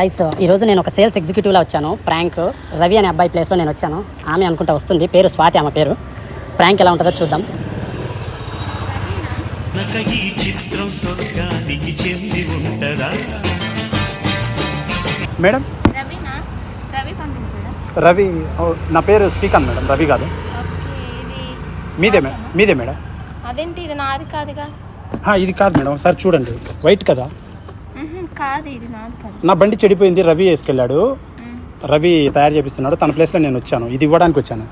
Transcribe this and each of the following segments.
Guys ఈరోజు నేను ఒక సేల్స్ ఎగ్జిక్యూటివ్లో వచ్చాను. ప్రాంక్ రవి అనే అబ్బాయి ప్లేస్లో నేను వచ్చాను. ఆమె అనుకుంటా వస్తుంది. పేరు స్వాతి ఆమె పేరు. ప్రాంక్ ఎలా ఉంటుందో చూద్దాం. నక ఈ చిత్రం స్వర్గానికి చెంది ఉంటదా? మేడం? రవినా? రవి నా పేరు శ్రీకాంత్ మేడం. రవి కాదు. ఓకే ఇది మీదే మేడం మీదే మేడం. అదేంటి ఇది నాది కాదుగా? ఆ, ఇది కాదు మేడం. ఒకసారి చూడండి. వైట్ కదా? కాదు ఇది నాది కాదు. నా బండి చెడిపోయింది రవి వేసుకెళ్ళాడు. రవి తయారు చేపిస్తున్నాడు తన ప్లేస్లో నేను వచ్చాను. ఇది ఇవ్వడానికి వచ్చాను.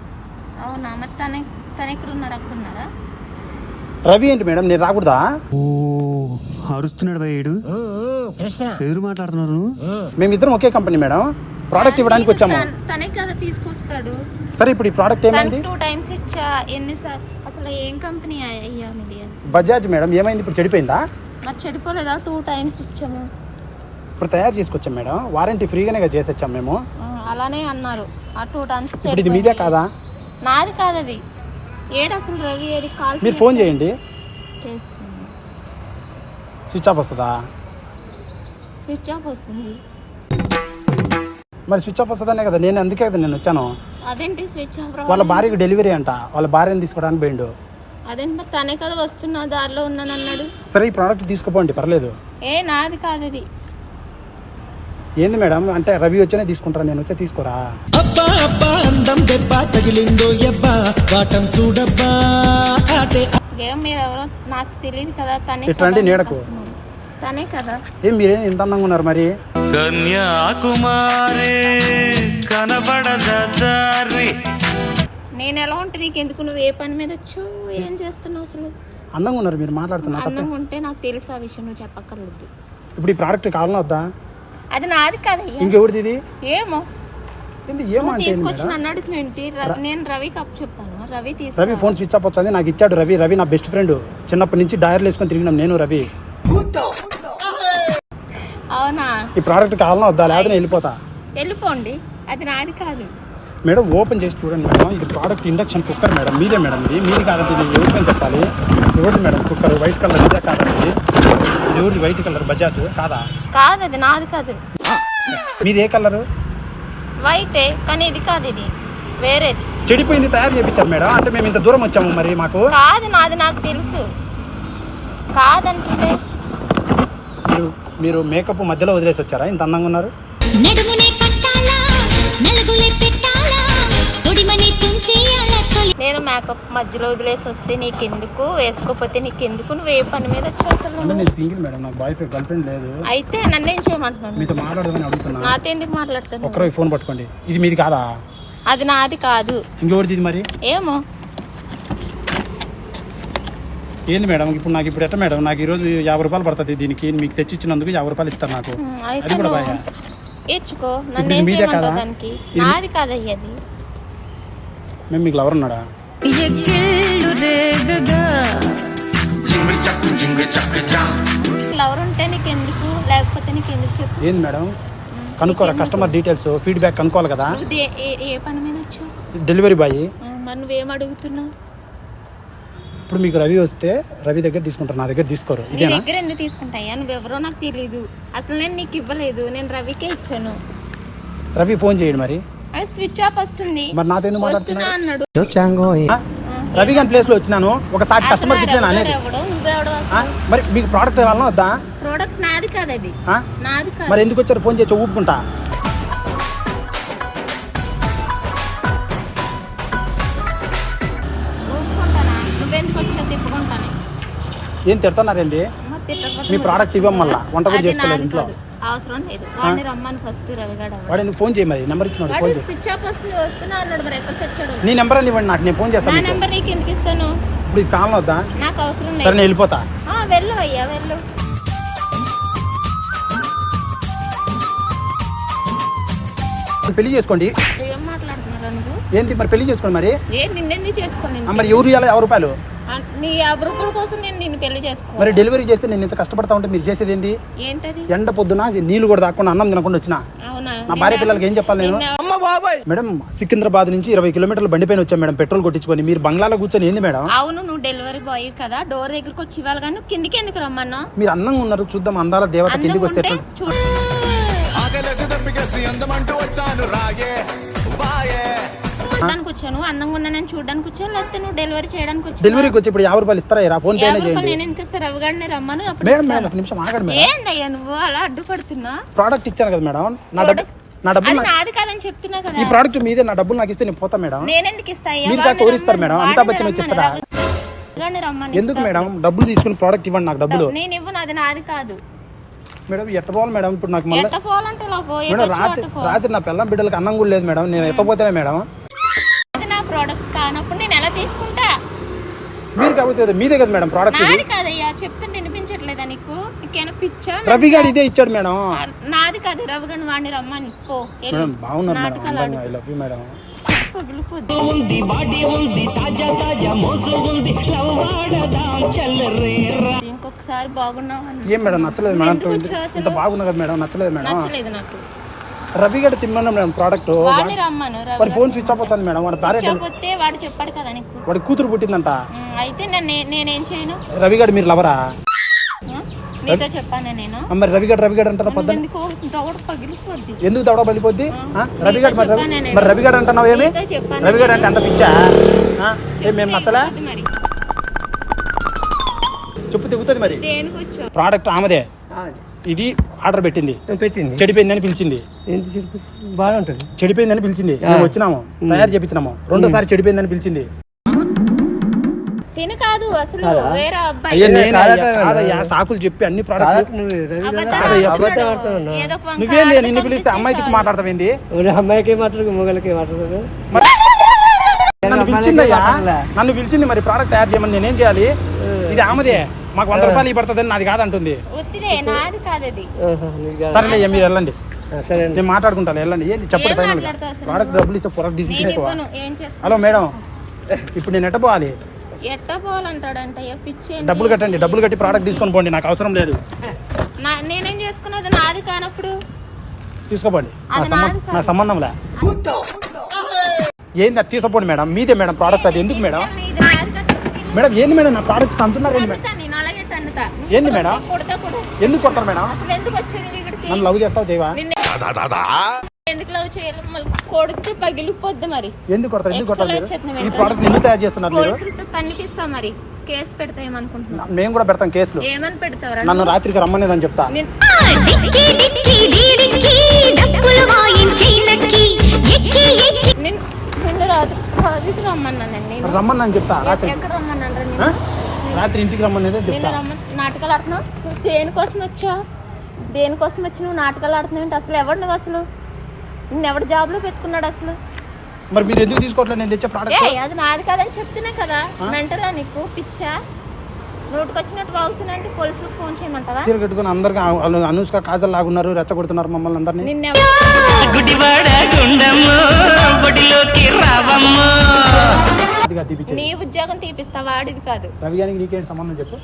అవునా? మరి తన తన ఎక్కడ ఉన్నారు అక్కడ ఉన్నారా రవి ఏంటి మేడం? నేను రాకూడదా? ఓ అరుస్తున్నాడు ఎదురు మాట్లాడుతున్నారు? మేమిద్దరం ఒకే కంపెనీ మేడం. ప్రోడక్ట్ ఇవ్వడానికి వచ్చాము. తన- తనే కదా తీసుకొస్తాడు. సరే ఇప్పుడు ఈ ప్రోడక్ట్ ఏమైంది? టూ టైమ్స్ ఇచ్చా. ఎన్నిసార్లు అసలు ఏం కంపెనీ అయ్యా మీది? అసలు? బజాజ్ మేడం ఏమైంది? ఇప్పుడు చెడిపోయిందా? మరి చెడిపోలేదా? టూ టైమ్స్ ఇచ్చాము. ఇప్పుడు తయారు చేసుకొచ్చాం మేడం. వారంటీ ఫ్రీగానే కదా చేసి వచ్చాం మేము అలానే అన్నారు. ఆ టూ టైమ్స్ ఇప్పుడు ఇది మీదే కాదా? నాది కాదు అది. ఏడు అసలు రవి ఏడి కాల్ మీరు ఫోన్ చేయండి. చేస్తున్నాను స్విచ్ ఆఫ్ వస్తుందా? స్విచ్ ఆఫ్ వస్తుంది. మరి స్విచ్ ఆఫ్ వస్తుందనే కదా నేను అందుకే కదా నేను వచ్చాను. అదేంటి స్విచ్ ఆఫ్ వాళ్ళ భార్యకి డెలివరీ అంట. వాళ్ళ భార్యని తీసుకోవడానికి పోయిండు. అదేంటి మరి తనే కదా వస్తున్నా దారిలో ఉన్నాను అన్నాడు సరే ఈ ప్రోడక్ట్ తీసుకుపోండి పర్లేదు. ఏ నాది కాదు ఇది ఏంది మేడం? అంటే రవి వచ్చేనే తీసుకుంటారా నేను వచ్చే తీసుకోరా? అబ్బా అబ్బా అందం దెబ్బ తగిలిందో ఎబ్బా వాటం చూడబ్బా ఆటే ఏం మీరు ఎవరో నాకు తెలియదు కదా తనే ఇట్లాంటి కదా నీడకు. తనే కదా. ఏం మీరేం ఇంత అందంగా ఉన్నారు మరి? కన్యాకుమారి కనబడదా దారి నేను ఎలా ఉంటే నీకు ఎందుకు? నువ్వు ఏ పని మీద వచ్చావు? ఏం చేస్తున్నావు అసలు? అందంగా ఉన్నారు మీరు మాట్లాడుతున్నారు అందంగా ఉంటే నాకు తెలుసు ఆ విషయం నువ్వు చెప్పక్కర్లేదు. ఇప్పుడు ఈ ప్రోడక్ట్ కావాలన్నా వద్దా? అది నాది కదా ఇంకెవరిది ఇది? ఏమో. ఏంది నువ్వు ఏమంటే ఏంది తీసుకొచ్చి మేడం? నన్ను అడుగుతుందేంటి ర- నేను రవికి అప్పు చెప్పాను రవి తీసుకు. రవి ఫోన్ స్విచ్ ఆఫ్ వచ్చింది నాకు ఇచ్చాడు రవి. రవి నా బెస్ట్ ఫ్రెండ్. చిన్నప్పటి నుంచి డైర్లు వేసుకొని తిరిగినాం నేను రవి. అవునా? ఈ ప్రోడక్ట్ కావాలన్నా వద్దా? నేను వెళ్ళిపోతా. వెళ్ళిపోండి. అది నాది కాదు. మేడం ఓపెన్ చేసి చూడండి మేడం. ఇది ప్రోడక్ట్ ఇండక్షన్ కుక్కర్ మేడం. మీదే మేడం ఇది. మీది కాదండి ఇది ఎవరికని చెప్పాలి? ఎవరిది మేడం కుక్కర్? వైట్ కలర్ ఇదే. కాదండి ఎవరిది వైట్ కలర్ బజాజ్ కాదా? కాదు అది నాది కాదు. మీది ఏ కలరు? వైటే కానీ ఇది కాదు ఇది. వేరేది. చెడిపోయింది తయారు చేయించారు మేడం. అంటే మేము ఇంత దూరం వచ్చాము మరి మాకు. కాదు నాది నాకు తెలుసు. కాదంటుంటే మీరు మీరు మేకప్ మధ్యలో వదిలేసి వచ్చారా? ఇంత అందంగా ఉన్నారు. నడుమునే పట్టాలా? నలుగులే నేను మేకప్ మధ్యలో వదిలేసి వస్తే నీకెందుకు? వేసుకోకపోతే నీకెందుకు? నువ్వు ఏ పని మీద వచ్చావు అసలు సింగిల్ మేడం నాకు బాయ్ ఫ్రెండ్ గర్ల్ ఫ్రెండ్ లేదు. అయితే నన్ను ఏం చేయమంటున్నాను మీతో మాట్లాడదామని అడుగుతున్నా. నాతో ఎందుకు మాట్లాడుతాను ఒక్కరోజు ఫోన్ పట్టుకోండి. ఇది మీది కాదా? అది నాది కాదు. ఇంకెవరిది ఇది మరి? ఏమో. ఏంది మేడం ఇప్పుడు నాకు ఇప్పుడు ఎట్ట మేడం నాకు ఈరోజు యాభై రూపాయలు పడుతుంది దీనికి. మీకు తెచ్చి ఇచ్చినందుకు యాభై రూపాయలు ఇస్తారు నాకు. అది కూడా ఇచ్చుకో నన్ను ఏం చేయమంటావు? దానికి? నాది కాదయ్య అది. మేము మీకు లవర్ ఉన్నాడా? లవర్ ఉంటే నీకు ఎందుకు లేకపోతే నీకు ఎందుకు చెప్పు. ఏంది మేడం? కనుక్కోరా కస్టమర్ డీటెయిల్స్ ఫీడ్బ్యాక్ కనుక్కోవాలి కదా? ఏ ఏ పని మీద వచ్చావు? డెలివరీ బాయ్ మరి నువ్వేం అడుగుతున్నావు? ఇప్పుడు మీకు రవి వస్తే రవి దగ్గర తీసుకుంటారు నా దగ్గర తీసుకోరు. నీ ఇదేనా? దగ్గర ఎందుకు తీసుకుంటాయా నువ్వెవరో నాకు తెలియదు అసలు నేను నీకు ఇవ్వలేదు నేను రవికే ఇచ్చాను. రవి ఫోన్ చేయండి మరి. స్విచ్ ఆఫ్ వస్తుంది. మరి నాతో వస్తున్నా అన్నాడు? రవి గారి ప్లేస్లో వచ్చినాను. ఒకసారి కస్టమర్ అసలు ఇచ్చాను ఎవడో అనేది. ఎవడో నువ్వెవడో ఆ? అసలు. మరి మీకు ప్రోడక్ట్ కావాలన్నా వద్దా? ప్రోడక్ట్ నాది కాదు అది. ఆ? నాది కాదు. మరి ఎందుకు వచ్చారు? ఫోన్ చేయొచ్చు ఊపుకుంటా. ఊపుకుంటానా? నువ్వెందుకు వచ్చావు? తిప్పుకుంటానే. ఏం తిడుతున్నారేంది? తిట్టకపోతే మీ ప్రోడక్ట్ ఇవ్వం మళ్ళా వంట కూడా అది చేసుకోలేదు నాది ఇంట్లో. కాదు. అవసరం లేదు. వాడిని రమ్మని ఫస్ట్ రవిగాడు వాడు ఎందుకు ఫోన్ చేయి మరి నెంబర్ ఇచ్చినాడు వాడు స్విచ్ ఆఫ్ వస్తుంది వస్తున్నా అన్నాడు మరి ఎక్కడ వచ్చాడు నీ నెంబర్ అని ఇవ్వండి నాకు నేను ఫోన్ నా చేస్తాను మీకు నెంబర్ నీకు ఎందుకు ఇస్తాను? ఇప్పుడు ఇది కావాలన్నా వద్దా? నాకు అవసరం సరే లేదు నేను వెళ్ళిపోతా. ఆ, వెళ్ళు అయ్యా వెళ్ళు. పెళ్ళి చేసుకోండి. ఏం మాట్లాడుతున్నారా నువ్వు ఏంటి మరి పెళ్ళి చేసుకోండి మరి? ఏ నిన్నెందుకు చేసుకోండి? మరి ఎవరు ఇవ్వాలి? యాభై రూపాయలు? నీ యాభై రూపాయల కోసం నేను నిన్ను పెళ్ళి చేసుకో మరి డెలివరీ చేస్తే నేను ఇంత కష్టపడతా ఉంటే మీరు చేసేది ఏంటి ఏంటది? ఎండ పొద్దున నీళ్ళు కూడా తాకుండా అన్నం తినకుండా వచ్చిన? అవునా? నా భార్య పిల్లలకి ఏం చెప్పాలి నేను? నిన్న- మేడం సికింద్రాబాద్ నుంచి ఇరవై కిలోమీటర్ల బండిపైన వచ్చాం మేడం పెట్రోల్ కొట్టించుకొని. మీరు బంగ్లాలో కూర్చొని ఏంది మేడం? అవును నువ్వు డెలివరీ బాయ్ కదా డోర్ దగ్గరకు వచ్చి ఇవ్వాలి కానీ నువ్వు కిందికి ఎందుకు రమ్మన్నా మీరు అందంగా ఉన్నారు చూద్దాం అందాల దేవత కిందికి వస్తే ఉంటే ఎట్లా- చూడు. ఆకలేసి అందమంటూ వచ్చాను వాయే చూడడానికి వచ్చాను అందంగా నేను చూడడానికి వచ్చాను లేకపోతే నువ్వు డెలివరీ చేయడానికి వచ్చాను డెలివరీకి వచ్చి ఇప్పుడు యాభై రూపాయలు ఇస్తారా? ఫోన్ చేయండి. నేను ఎందుకు ఇస్తా? రవిగాడిని రమ్మను. మేడం. మేడం ఒక నిమిషం ఆగండి మేడం. ఏందయ్యా నువ్వు? అలా అడ్డుపడుతున్నా? ప్రోడక్ట్ ఇచ్చాను కదా మేడం. నా డబ్బు నా డబ్బులు నా- నాది కాదని చెప్తున్నా కదా. ఈ ప్రోడక్ట్ మీదే నా డబ్బులు నాకు ఇస్తే నేను పోతా మేడం. నేనెందుకు ఇస్తా? అయ్యా? మీరు కాక ఎవరిస్తారు మేడం? వాడిని బచ్చన్ వచ్చి రమ్మను, ఇస్తారా? రవిగాడిని రమ్మని ఎందుకు ఇస్తా. మేడం? డబ్బులు తీసుకుని ప్రోడక్ట్ ఇవ్వండి నాకు డబ్బులు. నేను ఇవ్వను అది నాది కాదు. మేడం ఎట్ట పోవాలి మేడం? ఇప్పుడు నాకు మళ్ళీ పో రాత్రి పో. రాత్రి నా పిల్లం బిడ్డలకు అన్నం కూడా లేదు మేడం. నేను ఎత్తపోతేనే మేడం. కానప్పుడు నేను ఎలా తీసుకుంటా? మీరు కాబట్టి మీదే కదా మేడం ప్రోడక్ట్ నాది కాదయ్యా చెప్తుంటే వినిపించట్లేదా నీకు? నీకేమైనా పిచ్చా? రవి గారు ఇదే ఇచ్చాడు మేడం. నాది కాదు రవిగన్ వాడిని రమ్మని. పో. మేడం బాగున్నారు madam I love you madam. పగిలిపోద్ది. ఉంది బాడీ ఉంది తాజా తాజా మోసు ఉంది. లవ్ వాడదాం చల్లరేరా ఇంకొకసారి బాగున్నావు అని ఏం మేడం నచ్చలేదు మేడం? ఇంత బాగున్నా కదా మేడం నచ్చలేదు మేడం. నచ్చలేదు నాకు. రవి గారు తిమ్మన్నాం మేడం ప్రోడక్ట్ వాడిని రమ్మను వాడి ఫోన్ స్విచ్ ఆఫ్ వచ్చింది మేడం వాడి డెల్- చెప్పొస్తే వాడు చెప్పాడు కదా నీకు. వాడి కూతురు పుట్టిందంట. ఉమ్, అయితే నేను నేనేం చేయను? రవి గారు మీరు లవరా? నీతో చెప్పాను నేను. ఆ, మరి రవి గారు రవి అంటారా పొద్దున్న ఎందుకో దవడ పగిలిపోద్ది? ఎందుకు దవడ పడిపోద్ది ఆ? రవి గారు మరి రవి- చెప్పాను నేను. మరి రవి గారు అంటున్నావు ఏమి? నీతో చెప్పాను రవి గారు అంటే అంత పిచ్చా? ఆ? ఏం మేము నచ్చలే? మరి? చెప్పు తెగుతుంది మరి. దేనికి వచ్చావు? ప్రోడక్ట్ ఆమెదే. ఇది ఆర్డర్ పెట్టింది. పెట్టింది. చెడిపోయిందని పిలిచింది. బాగా ఉంటుంది. చెడిపోయిందని పిలిచింది. మేము వచ్చినాము. తయారు చేపించినాము. రెండోసారి చెడిపోయిందని పిలిచింది. తిను కాదు అసలు వేరే అబ్బాయి. అయ్యా నేను కాదట అయ్యా, కాదయ్యా సాకులు చెప్పి అన్ని ప్రోడక్ట్ నువ్వు నిన్ను పిలిస్తే అమ్మాయి తిక్కు మాట్లాడతావేంది? అమ్మాయికి మాట్లాడు మొగలకి మాట్లాడదు? మరి నన్ను పిలిచిందయ్యా. మాట్లాడలే. నన్ను పిలిచింది మరి ప్రోడక్ట్ తయారు చేయమని నేనేం చేయాలి? ఇది ఆమెదే. మాకు వంద రూపాయలు పడుతుందని నాది కాదంటుంది ఒత్తిదే నాది కాదు అది సరేలే అయ్యా, మీరు వెళ్ళండి సరే అండి నేను మాట్లాడుకుంటాను వెళ్ళండి ఏంది చెప్పండి ఫైనల్ ప్రోడక్ట్ డబ్బులు ఇచ్చే ప్రోడక్ట్ నేను తీసుకోవా హలో మేడం ఇప్పుడు నేను ఎట్ట పోవాలి ఎట్ట పోవాలంటాడంట ఏ పిచ్చి ఏంటి? డబ్బులు కట్టండి డబ్బులు కట్టి ప్రోడక్ట్ తీసుకొని పోండి నాకు అవసరం లేదు నా- నేనేం చేసుకున్నది నాది కానప్పుడు తీసుకోపోండి నా సంబంధంలే ఏంది అది తీసుకోపోండి మేడం మీదే మేడం ప్రోడక్ట్ అది ఎందుకు మేడం. మేడం ఏంది మేడం నా ప్రోడక్ట్ ఏంది మేడం ఏంది మేడం? కొడతా కొడు ఎందుకు కొడతారు మేడం? అసలు ఎందుకు వచ్చాడు నువ్వు ఇక్కడికి నన్ను లవ్ చేస్తావు చేయవా ఎందుకు లవ్ చేయాలి? మళ్ళీ కొడితే పగిలిపోద్ది మరి. ఎందుకు కొడతారు? ఎందుకు ఈ. ప్రోడక్ట్ ఎందుకు తయారు చేస్తున్నారు పోలీసులతో తన్నిపిస్తా మరి. కేసు పెడతా ఏమనుకుంటున్నా మేము కూడా పెడతాం కేసులు. ఏమని పెడతావరా నన్ను రాత్రికి రమ్మనేదని చెప్తా. నిన్ను నిన్ను రాదు రాజుకి రమ్మన్నాను నేను. రమ్మని చెప్తా రాత్రి ఎక్కడ రమ్మన్నాను రాత్రి ఇంటికి రమ్మనేదే నేను చెప్తా రమ్మని నాటకాలు ఆడుతున్నావు? నువ్వు దేనికోసం వచ్చావు దేనికోసం వచ్చి నువ్వు నాటకాలు ఆడుతున్నావు ఏంటి? అసలు ఎవడు నువ్వు అసలు? నిన్ను ఎవడు జాబ్లో పెట్టుకున్నాడు అసలు? మరి మీరు ఎందుకు తీసుకోవట్లేదు? నేను తెచ్చే ఏ ప్రోడక్ట్ అది నాది కాదని చెప్తున్నా కదా. మెంటరా నీకు? పిచ్చా? నోటికొచ్చినట్టు వాగుతున్నా పోలీసులకు ఫోన్ చేయమంటావా? చీర కట్టుకుని అందరికి వాళ్ళు అనుష్క కాజల్ లాగున్నారు రెచ్చగొడుతున్నారు మమ్మల్ని అందరినీ. నిన్న గుడివాడ గుండమ్మ బడిలోకి రావమ్మ. అది తీపిచ్చేది. నీ ఉద్యోగం తీపిస్తా వాడిది కాదు. రవి గారికి నీకేం సంబంధం చెప్పు?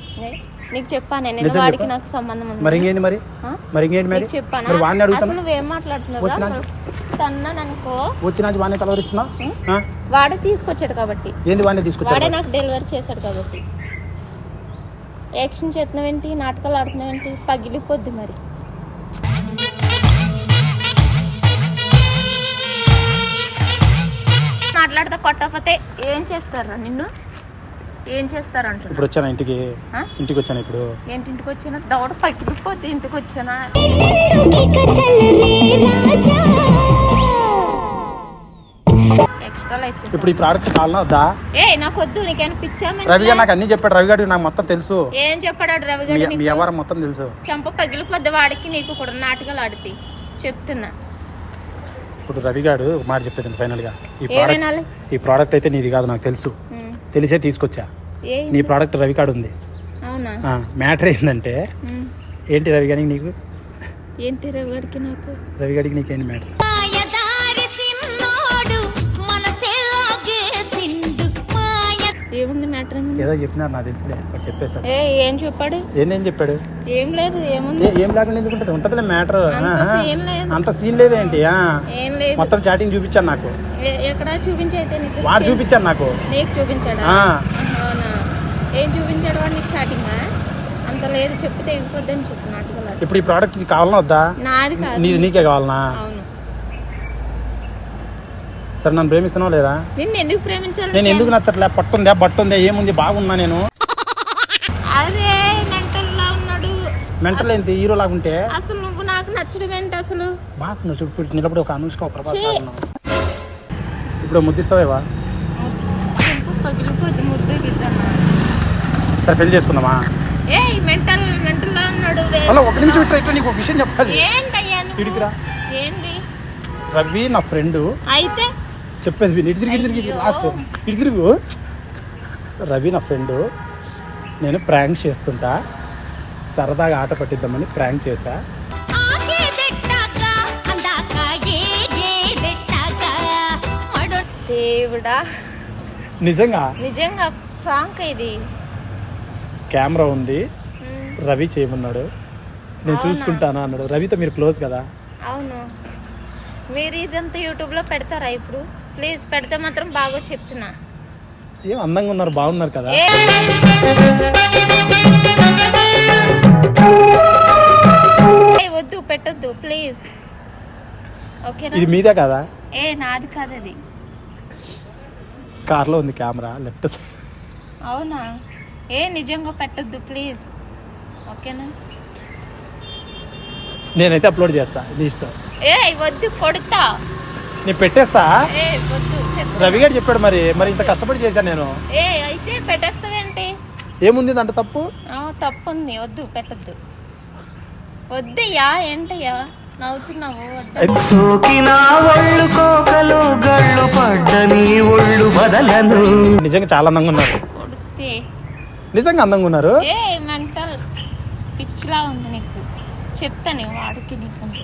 నీకు చెప్పాను నేను నిజం వాడికి చెప్పు. నాకు సంబంధం ఉంది. మరి ఇంకేంది మరి? ఆ? మరి ఇంకేంటి మరి? నీకు చెప్పానా? మరి వాడిని అసలు అడుగుతాను నువ్వేం మాట్లాడుతున్నావు? వచ్చినా? తన్నాను అనుకో వచ్చిన వాడిని కలవరిస్తున్నా ఆ? వాడే తీసుకొచ్చాడు కాబట్టి. ఏంది వాడిని వాడే నాకు డెలివరీ చేశాడు కాబట్టి. యాక్షన్ చేస్తున్నావేంటి? నాటకాలు ఆడుతున్నావేంటి? పగిలిపోద్ది మరి. మాట్లాడితే కొట్టకపోతే ఏం చేస్తారా నిన్ను? ఏం చేస్తారు అంటున్నా ఇప్పుడు వచ్చాను ఇంటికి? ఆ? ఇంటికి వచ్చాను ఇప్పుడు? ఏంటి ఇంటికి వచ్చినా? దవడ పగిలిపోద్ది ఇంటికి వచ్చానా? ఎక్స్ట్రా ఇచ్చేసా ఇప్పుడు ఈ ప్రోడక్ట్ కావాలన్నా వద్దా? ఏ నాకు వద్దు నీకేమైనా పిచ్చా రవి గారు నాకు అన్ని చెప్పాడు. రవి గారికి నాకు మొత్తం తెలుసు. ఏం చెప్పాడు రవి మీ గారు మీ నీకు? వ్యవహారం మొత్తం తెలుసు. చంప పగిలిపోద్ది వాడికి నీకు కూడా నాటకాలు ఆడితే చెప్తున్నా. ఇప్పుడు రవి గారు ఒక మాట చెప్పేది ఫైనల్గా. ఈ? ప్రోడక్ట్ ఈ ప్రోడక్ట్ అయితే నీది కాదు నాకు తెలుసు. తెలిసే తీసుకొచ్చా? నీ ప్రోడక్ట్ రవి కాడు ఉంది. మ్యాటర్ ఏంటంటే. ఏంటి రవి గారికి నీకు? ఏంటి రవి గారికి నాకు? రవి గారికి నీకేంటి మ్యాటర్ ఏదో చెప్పినారు నాకు తెలుసులే ఒకటి చెప్పేశారు ఏ ఏం చెప్పాడు? ఏందేం చెప్పాడు? ఏం లేదు ఏముంది? ఏ- ఏం లేకుండా ఎందుకు ఉంటుంది? ఉంటుందిలే మ్యాటర్. అంత scene లేదు. అంత సీన్ లేదేంటి ఆ. ఏం లేదు. మొత్తం చాటింగ్ చూపించాను నాకు. ఏ- ఎక్కడ చూపించి అయితే నీకు? వాడు scene- చూపించాను నాకు. నీకు చూపించాడా? ఆ. ఆహా, అవునా? ఏం చూపించాడు వాడు నీకు చాటింగ్ అంత లేదు చెప్పు తెగిపోద్దని చెప్పు నాటకాలు. ఇప్పుడు ఈ ప్రోడక్ట్ కావాలన్నా వద్దా? నాది కాదు. నీది నీకే కావాలనా? అవును. సరే నన్ను ప్రేమిస్తున్నావు లేదా? నిన్ను ఎందుకు ప్రేమించాలి నేను ఎందుకు నచ్చట్లే? పట్టుందా బట్టుందా ఏముంది బాగున్నా నేను. అదే మెంటల్ లా ఉన్నాడు. మెంటల్ ఏంటి? హీరో లాగా ఉంటే? అసలు నువ్వు నాకు నచ్చడం ఏంటి అసలు? బాగున్నావు చూడు ఇప్పుడు నిలబడి ఒక అనుష్క ఒక ప్రభాస్. లాగా ఉన్నావు. ఇప్పుడు ముద్దిస్తావేవా చెంపు పగిలిపోద్ది సరే పెళ్ళి చేసుకుందామా? ఏ మెంటల్ మెంటల్ లా ఉన్నాడు వే- అలా ఒక నిమిషం ఇట్లా ఇట్లా నీకు ఒక విషయం చెప్పాలి? ఏంటయ్యా నువ్వు? ఇడికిరా. ఏంది? రవి నా ఫ్రెండ్. అయితే చెప్పేది విని. ఇటు తిరిగి ఇటు తిరిగి. లాస్ట్ ఇటు తిరుగు. రవి నా ఫ్రెండ్ నేను ప్రాంక్ చేస్తుంటా. సరదాగా ఆట పట్టిద్దామని ప్రాంక్ చేశా. దేవుడా. నిజంగా? నిజంగా ఫ్రాంక్ ఇది. కెమెరా ఉంది. రవి చేయమన్నాడు. నేను? చూసుకుంటాను అన్నాడు. రవితో మీరు క్లోజ్ కదా? అవును. మీరు ఇదంతా యూట్యూబ్లో పెడతారా ఇప్పుడు? ప్లీజ్ పెడితే మాత్రం బాగా చెప్తున్నా. ఏం అందంగా ఉన్నారు బాగున్నారు కదా? వద్దు పెట్టొద్దు ప్లీజ్. ఓకేనా? ఇది మీదే కదా? ఏ నాది కాదు అది. కార్లో ఉంది కెమెరా లెఫ్ట్ సైడ్. అవునా? ఏ నిజంగా పెట్టొద్దు ప్లీజ్. ఓకేనా? నేనైతే అప్లోడ్ చేస్తా నీ ఇష్టం. ఏ వద్దు కొడతా. నేను పెట్టేస్తా? ఏ వద్దు చెప్పు. రవి గారు చెప్పాడు మరి మరి ఇంత కష్టపడి చేశాను నేను. ఏ అయితే పెట్టేస్తావేంటి? ఏముంది దాంట్లో తప్పు? ఆ, తప్పుంది వద్దు పెట్టద్దు. వద్దయ్యా ఏంటయ్యా? నవ్వుతున్నావు వద్దు. సోకిన ఒళ్ళు కోకలు గళ్ళు పడ్డని ఒళ్ళు బదలను నిజంగా చాలా అందంగా ఉన్నారు. కొడితే. నిజంగా అందంగా ఉన్నారు? ఏ మెంటల్ పిచ్చిలా ఉంది నీకు. చెప్తాను వాడికి నీకు.